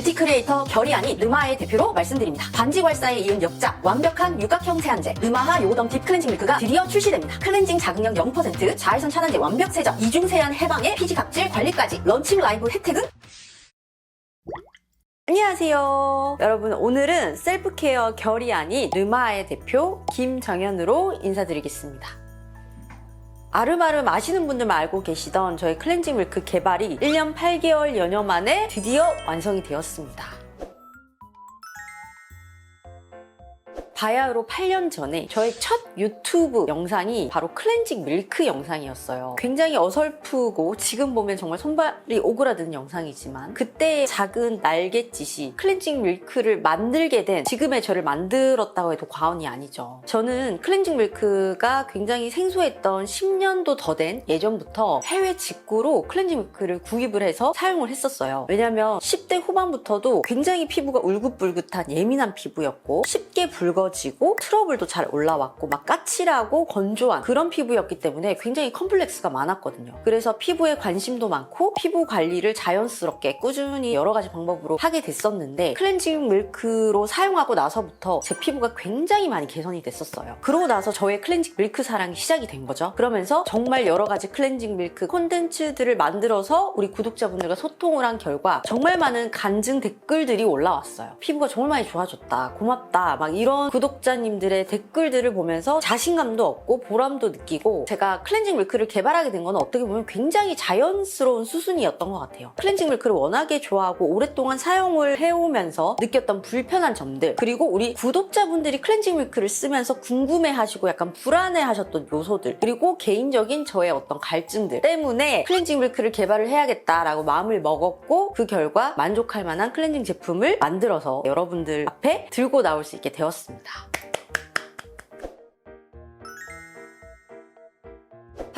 뷰티 크리에이터 결이 아닌 르마의 대표로 말씀드립니다. 반지 괄사에 이은 역작, 완벽한 육각형 세안제, 르마하 요덤 딥 클렌징 밀크가 드디어 출시됩니다. 클렌징 자극력 0%, 자외선 차단제 완벽 세정, 이중 세안 해방에 피지 각질 관리까지 런칭 라이브 혜택은 안녕하세요. 여러분, 오늘은 셀프케어 결이 아닌 르마의 대표 김정현으로 인사드리겠습니다. 아름아름 아시는 분들만 알고 계시던 저희 클렌징 밀크 개발이 1년 8개월 연여 만에 드디어 완성이 되었습니다. 바야흐로 8년 전에 저의 첫 유튜브 영상이 바로 클렌징 밀크 영상이었어요. 굉장히 어설프고 지금 보면 정말 손발이 오그라드는 영상이지만 그때의 작은 날갯짓이 클렌징 밀크를 만들게 된 지금의 저를 만들었다고 해도 과언이 아니죠. 저는 클렌징 밀크가 굉장히 생소했던 10년도 더 된 예전부터 해외 직구로 클렌징 밀크를 구입을 해서 사용을 했었어요. 왜냐면 10대 후반부터도 굉장히 피부가 울긋불긋한 예민한 피부였고 쉽게 붉어 지고 트러블도 잘 올라왔고 막 까칠하고 건조한 그런 피부였기 때문에 굉장히 컴플렉스가 많았거든요. 그래서 피부에 관심도 많고 피부 관리를 자연스럽게 꾸준히 여러 가지 방법으로 하게 됐었는데 클렌징 밀크로 사용하고 나서부터 제 피부가 굉장히 많이 개선이 됐었어요. 그러고 나서 저의 클렌징 밀크 사랑이 시작이 된 거죠. 그러면서 정말 여러 가지 클렌징 밀크 콘텐츠들을 만들어서 우리 구독자분들과 소통을 한 결과 정말 많은 간증 댓글들이 올라왔어요. 피부가 정말 많이 좋아졌다. 고맙다. 막 이런 구독자님들의 댓글들을 보면서 자신감도 얻고 보람도 느끼고 제가 클렌징 밀크를 개발하게 된 건 어떻게 보면 굉장히 자연스러운 수순이었던 것 같아요. 클렌징 밀크를 워낙에 좋아하고 오랫동안 사용을 해오면서 느꼈던 불편한 점들 그리고 우리 구독자분들이 클렌징 밀크를 쓰면서 궁금해하시고 약간 불안해하셨던 요소들 그리고 개인적인 저의 어떤 갈증들 때문에 클렌징 밀크를 개발을 해야겠다라고 마음을 먹었고 그 결과 만족할 만한 클렌징 제품을 만들어서 여러분들 앞에 들고 나올 수 있게 되었습니다. 감사합니다.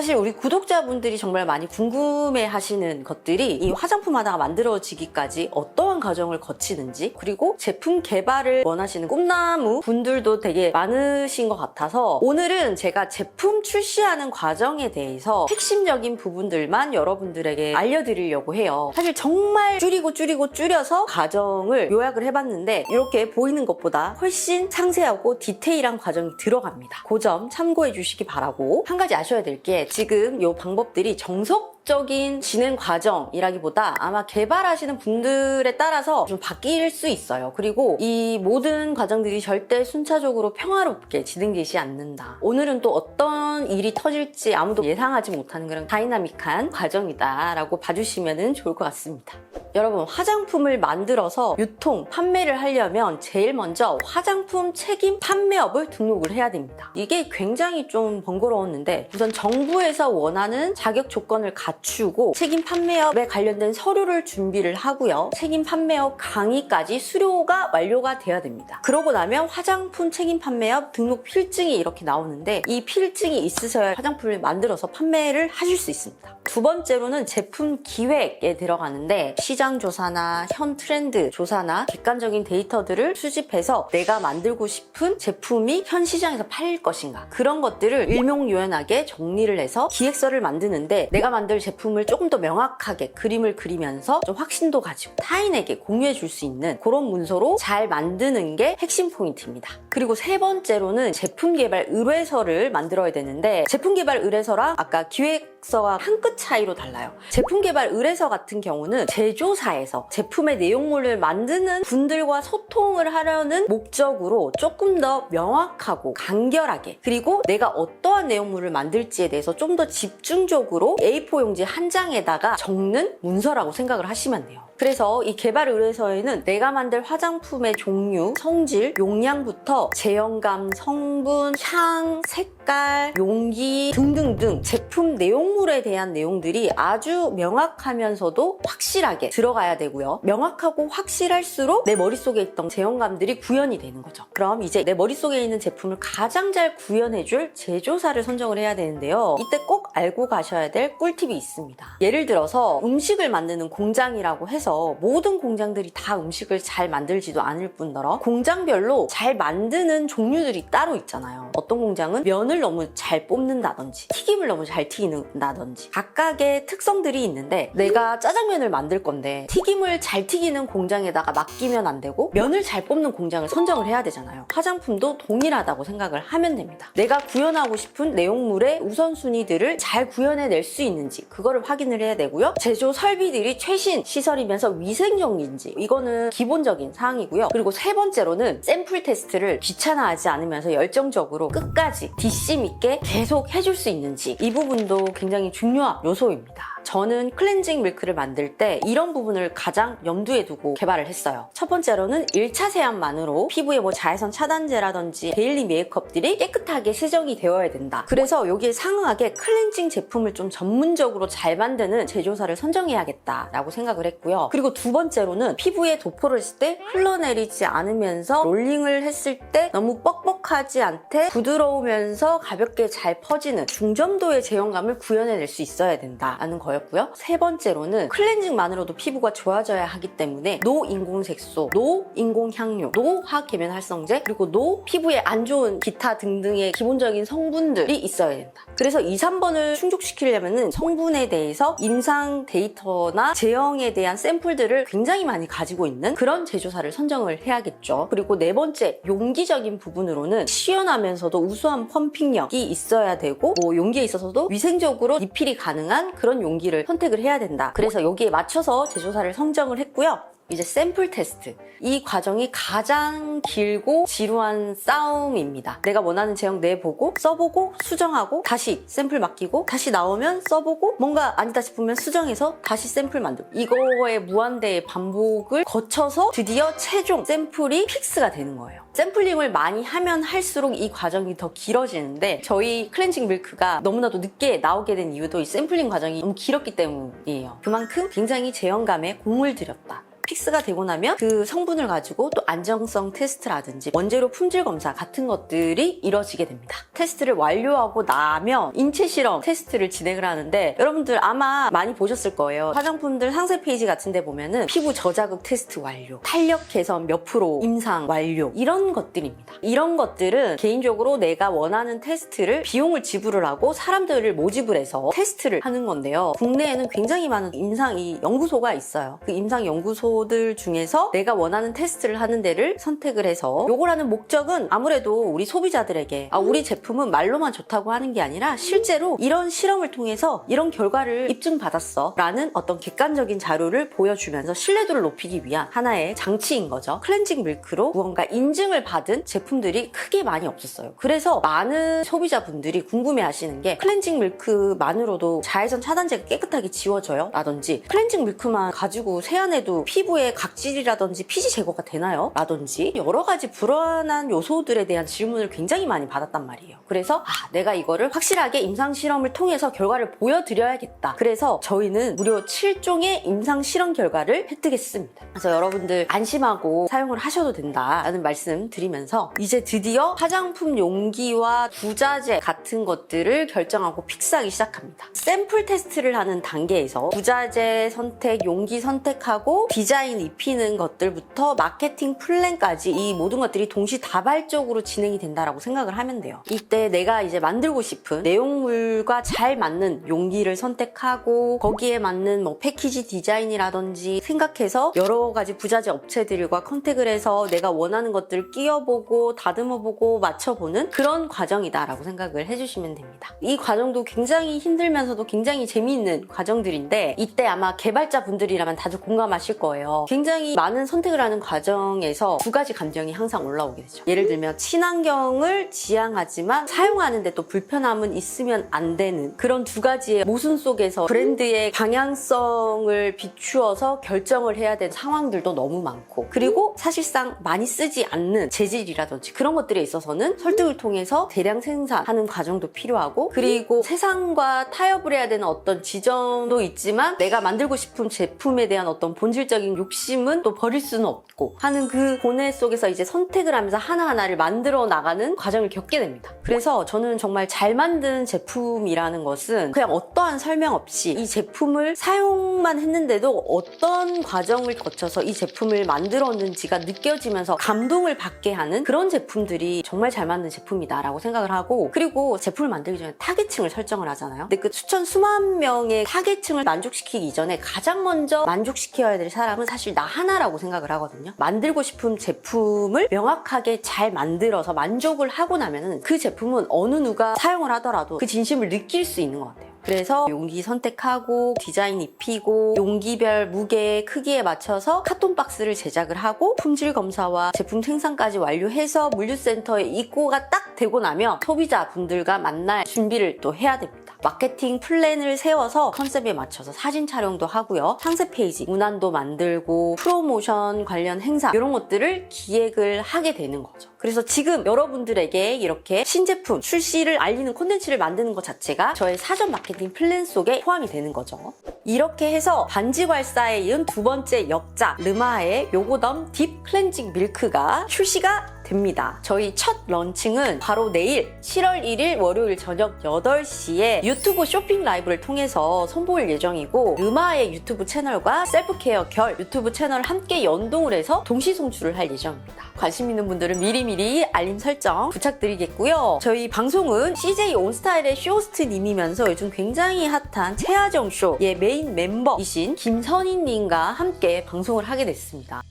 실 우리 구독자분들이 정말 많이 궁금해 하시는 것들이 이 화장품 하나가 만들어지기까지 어떠한 과정을 거치는지 그리고 제품 개발을 원하시는 꿈나무 분들도 되게 많으신 것 같아서 오늘은 제가 제품 출시하는 과정에 대해서 핵심적인 부분들만 여러분들에게 알려드리려고 해요. 사실 정말 줄이고 줄이고 줄여서 과정을 요약을 해봤는데 이렇게 보이는 것보다 훨씬 상세하고 디테일한 과정이 들어갑니다. 그 점 참고해 주시기 바라고 한 가지 아셔야 될게 지금 이 방법들이 정석 적인 진행 과정이라기보다 아마 개발하시는 분들에 따라서 좀 바뀔 수 있어요. 그리고 이 모든 과정들이 절대 순차적으로 평화롭게 진행되지 않는다. 오늘은 또 어떤 일이 터질지 아무도 예상하지 못하는 그런 다이나믹한 과정이다라고 봐주시면 좋을 것 같습니다. 여러분 화장품을 만들어서 유통, 판매를 하려면 제일 먼저 화장품 책임 판매업을 등록을 해야 됩니다. 이게 굉장히 좀 번거로웠는데 우선 정부에서 원하는 자격 조건을 갖추고 책임 판매업에 관련된 서류를 준비를 하고요. 책임 판매업 강의까지 수료가 완료가 돼야 됩니다. 그러고 나면 화장품 책임 판매업 등록 필증이 이렇게 나오는데 이 필증이 있으셔야 화장품을 만들어서 판매를 하실 수 있습니다. 두 번째로는 제품 기획에 들어가는데 시장 조사나 현 트렌드 조사나 객관적인 데이터들을 수집해서 내가 만들고 싶은 제품이 현 시장에서 팔릴 것인가 그런 것들을 일목요연하게 정리를 해서 기획서를 만드는데 내가 만들 제품을 조금 더 명확하게 그림을 그리면서 좀 확신도 가지고 타인에게 공유해 줄 수 있는 그런 문서로 잘 만드는 게 핵심 포인트입니다. 그리고 세 번째로는 제품 개발 의뢰서를 만들어야 되는데 제품 개발 의뢰서랑 아까 기획서와 한 끗 차이로 달라요. 제품 개발 의뢰서 같은 경우는 제조사에서 제품의 내용물을 만드는 분들과 소통을 하려는 목적으로 조금 더 명확하고 간결하게 그리고 내가 어떠한 내용물을 만들지에 대해서 좀 더 집중적으로 A4 용지 한 장에다가 적는 문서라고 생각을 하시면 돼요. 그래서 이 개발 의뢰서에는 내가 만들 화장품의 종류, 성질, 용량부터 제형감, 성분, 향, 색깔, 용기 등등등 제품 내용물에 대한 내용들이 아주 명확하면서도 확실하게 들어가야 되고요. 명확하고 확실할수록 내 머릿속에 있던 제형감들이 구현이 되는 거죠. 그럼 이제 내 머릿속에 있는 제품을 가장 잘 구현해줄 제조사를 선정을 해야 되는데요. 이때 꼭 알고 가셔야 될 꿀팁이 있습니다. 예를 들어서 음식을 만드는 공장이라고 해서 해서 모든 공장들이 다 음식을 잘 만들지도 않을 뿐더러 공장별로 잘 만드는 종류들이 따로 있잖아요. 어떤 공장은 면을 너무 잘 뽑는다든지 튀김을 너무 잘 튀긴다든지 각각의 특성들이 있는데 내가 짜장면을 만들 건데 튀김을 잘 튀기는 공장에다가 맡기면 안 되고 면을 잘 뽑는 공장을 선정을 해야 되잖아요. 화장품도 동일하다고 생각을 하면 됩니다. 내가 구현하고 싶은 내용물의 우선순위들을 잘 구현해낼 수 있는지 그거를 확인을 해야 되고요. 제조 설비들이 최신 시설이면 서 위생적인지 이거는 기본적인 사항이고요. 그리고 세 번째로는 샘플 테스트를 귀찮아하지 않으면서 열정적으로 끝까지 뒷심 있게 계속 해줄 수 있는지 이 부분도 굉장히 중요한 요소입니다. 저는 클렌징 밀크를 만들 때 이런 부분을 가장 염두에 두고 개발을 했어요. 첫 번째로는 1차 세안만으로 피부에 뭐 자외선 차단제라든지 데일리 메이크업들이 깨끗하게 세정이 되어야 된다. 그래서 여기에 상응하게 클렌징 제품을 좀 전문적으로 잘 만드는 제조사를 선정해야겠다라고 생각을 했고요. 그리고 두 번째로는 피부에 도포를 했을 때 흘러내리지 않으면서 롤링을 했을 때 너무 뻑뻑하지 않게 부드러우면서 가볍게 잘 퍼지는 중점도의 제형감을 구현해낼 수 있어야 된다라는 거였고요. 세 번째로는 클렌징만으로도 피부가 좋아져야 하기 때문에 노 인공 색소, 노 인공 향료, 노 화학 계면 활성제, 그리고 노 피부에 안 좋은 기타 등등의 기본적인 성분들이 있어야 된다. 그래서 2, 3번을 충족시키려면 성분에 대해서 임상 데이터나 제형에 대한 샘플들을 굉장히 많이 가지고 있는 그런 제조사를 선정을 해야겠죠. 그리고 네 번째, 용기적인 부분으로는 시원하면서도 우수한 펌핑력이 있어야 되고 뭐 용기에 있어서도 위생적으로 리필이 가능한 그런 용기 를 선택을 해야 된다. 그래서 여기에 맞춰서 제조사를 선정을 했고요. 이제 샘플 테스트. 이 과정이 가장 길고 지루한 싸움입니다. 내가 원하는 제형 내보고 써보고 수정하고 다시 샘플 맡기고 다시 나오면 써보고 뭔가 아니다 싶으면 수정해서 다시 샘플 만들고 이거의 무한대의 반복을 거쳐서 드디어 최종 샘플이 픽스가 되는 거예요. 샘플링을 많이 하면 할수록 이 과정이 더 길어지는데 저희 클렌징 밀크가 너무나도 늦게 나오게 된 이유도 이 샘플링 과정이 너무 길었기 때문이에요. 그만큼 굉장히 제형감에 공을 들였다. 픽스가 되고 나면 그 성분을 가지고 또 안정성 테스트라든지 원재료 품질 검사 같은 것들이 이뤄지게 됩니다. 테스트를 완료하고 나면 인체 실험 테스트를 진행을 하는데 여러분들 아마 많이 보셨을 거예요. 화장품들 상세 페이지 같은 데 보면은 피부 저자극 테스트 완료, 탄력 개선 몇 프로 임상 완료 이런 것들입니다. 이런 것들은 개인적으로 내가 원하는 테스트를 비용을 지불을 하고 사람들을 모집을 해서 테스트를 하는 건데요. 국내에는 굉장히 많은 임상 이 연구소가 있어요. 그 임상 연구소 들 중에서 내가 원하는 테스트를 하는 데를 선택을 해서 요걸 하는 목적은 아무래도 우리 소비자들에게 아, 우리 제품은 말로만 좋다고 하는 게 아니라 실제로 이런 실험을 통해서 이런 결과를 입증받았어 라는 어떤 객관적인 자료를 보여주면서 신뢰도를 높이기 위한 하나의 장치인 거죠. 클렌징 밀크로 무언가 인증을 받은 제품들이 크게 많이 없었어요. 그래서 많은 소비자분들이 궁금해 하시는 게 클렌징 밀크만으로도 자외선 차단제가 깨끗하게 지워져요? 라든지 클렌징 밀크만 가지고 세안해도 피부 피부의 각질이라든지 피지 제거가 되나요? 라든지 여러 가지 불안한 요소들에 대한 질문을 굉장히 많이 받았단 말이에요. 그래서 아, 내가 이거를 확실하게 임상 실험을 통해서 결과를 보여드려야겠다. 그래서 저희는 무려 7종의 임상 실험 결과를 획득했습니다. 그래서 여러분들 안심하고 사용을 하셔도 된다라는 말씀 드리면서 이제 드디어 화장품 용기와 부자재 같은 것들을 결정하고 픽스하기 시작합니다. 샘플 테스트를 하는 단계에서 부자재 선택, 용기 선택하고 디자인 입히는 것들부터 마케팅 플랜까지 이 모든 것들이 동시다발적으로 진행이 된다라고 생각을 하면 돼요. 이때 내가 이제 만들고 싶은 내용물과 잘 맞는 용기를 선택하고 거기에 맞는 뭐 패키지 디자인이라든지 생각해서 여러 가지 부자재 업체들과 컨택을 해서 내가 원하는 것들을 끼워보고 다듬어보고 맞춰보는 그런 과정이다라고 생각을 해주시면 됩니다. 이 과정도 굉장히 힘들면서도 굉장히 재미있는 과정들인데 이때 아마 개발자 분들이라면 다들 공감하실 거예요. 굉장히 많은 선택을 하는 과정에서 두 가지 감정이 항상 올라오게 되죠. 예를 들면 친환경을 지향하지만 사용하는데 또 불편함은 있으면 안 되는 그런 두 가지의 모순 속에서 브랜드의 방향성을 비추어서 결정을 해야 되는 상황들도 너무 많고 그리고 사실상 많이 쓰지 않는 재질이라든지 그런 것들에 있어서는 설득을 통해서 대량 생산하는 과정도 필요하고 그리고 세상과 타협을 해야 되는 어떤 지점도 있지만 내가 만들고 싶은 제품에 대한 어떤 본질적인 개인적인 욕심은 또 버릴 수는 없고 하는 그 고뇌 속에서 이제 선택을 하면서 하나하나를 만들어 나가는 과정을 겪게 됩니다. 그래서 저는 정말 잘 만든 제품이라는 것은 그냥 어떠한 설명 없이 이 제품을 사용만 했는데도 어떤 과정을 거쳐서 이 제품을 만들었는지가 느껴지면서 감동을 받게 하는 그런 제품들이 정말 잘 만든 제품이다라고 생각을 하고 그리고 제품을 만들기 전에 타겟층을 설정을 하잖아요. 근데 그 수천 수만 명의 타겟층을 만족시키기 이전에 가장 먼저 만족시켜야 될 사람은 사실 나 하나라고 생각을 하거든요. 만들고 싶은 제품을 명확하게 잘 만들어서 만족을 하고 나면은 그 제품은 어느 누가 사용을 하더라도 그 진심을 느낄 수 있는 것 같아요. 그래서 용기 선택하고 디자인 입히고 용기별 무게 크기에 맞춰서 카톤 박스를 제작을 하고 품질 검사와 제품 생산까지 완료해서 물류센터에 입고가 딱 되고 나면 소비자분들과 만날 준비를 또 해야 됩니다. 마케팅 플랜을 세워서 컨셉에 맞춰서 사진 촬영도 하고요. 상세 페이지, 문안도 만들고 프로모션 관련 행사 이런 것들을 기획을 하게 되는 거죠. 그래서 지금 여러분들에게 이렇게 신제품 출시를 알리는 콘텐츠를 만드는 것 자체가 저의 사전 마케팅 플랜 속에 포함이 되는 거죠. 이렇게 해서 반지 괄사에 이은 두 번째 역작 르마의 요고덤 딥 클렌징 밀크가 출시가 됩니다. 저희 첫 런칭은 바로 내일 7월 1일 월요일 저녁 8시에 유튜브 쇼핑 라이브를 통해서 선보일 예정이고 르마의 유튜브 채널과 셀프케어 결 유튜브 채널을 함께 연동을 해서 동시 송출을 할 예정입니다. 관심 있는 분들은 미리미리 알림 설정 부탁드리겠고요. 저희 방송은 CJ 온스타일의 쇼호스트님이면서 요즘 굉장히 핫한 최하정 쇼의 메인 멤버이신 김선희님과 함께 방송을 하게 됐습니다.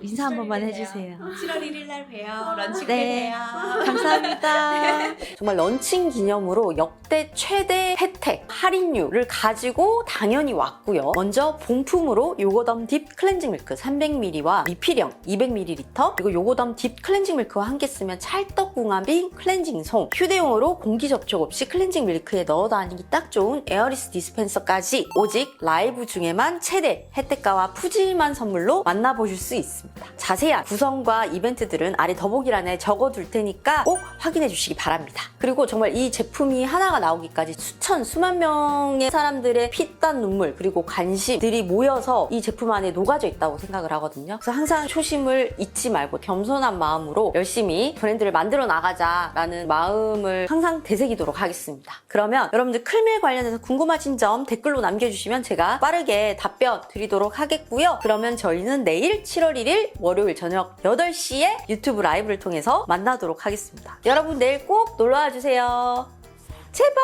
인사 한 번만 해주세요. 7월 1일 날 봬요. 런치 때 네. 봬요. 감사합니다. 정말 런칭 기념으로 역대 최대 혜택, 할인율을 가지고 당연히 왔고요. 먼저 본품으로 요거덤 딥 클렌징 밀크 300ml와 리필형 200ml 그리고 요거덤 딥 클렌징 밀크와 함께 쓰면 찰떡궁합인 클렌징 송 휴대용으로 공기 접촉 없이 클렌징 밀크에 넣어 다니기 딱 좋은 에어리스 디스펜서까지 오직 라이브 중에만 최대 혜택가와 푸짐한 선물로 만나보실 수 있습니다. 자세한 구성과 이벤트들은 아래 더보기란에 적어둘 테니까 꼭 확인해 주시기 바랍니다. 그리고 정말 이 제품이 하나가 나오기까지 수천, 수만 명의 사람들의 피땀 눈물 그리고 관심들이 모여서 이 제품 안에 녹아져 있다고 생각을 하거든요. 그래서 항상 초심을 잊지 말고 겸손한 마음으로 열심히 브랜드를 만들어 나가자라는 마음을 항상 되새기도록 하겠습니다. 그러면 여러분들 클밀 관련해서 궁금하신 점 댓글로 남겨주시면 제가 빠르게 답변 드리도록 하겠고요. 그러면 저희는 내일 7월 1일 월요일 저녁 8시에 유튜브 라이브를 통해서 만나도록 하겠습니다. 여러분 내일 꼭 놀러와 주세요. 제발!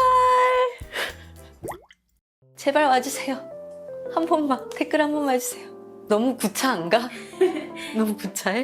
제발 와주세요. 한 번만 댓글 한 번만 해주세요. 너무 구차한가? 너무 구차해?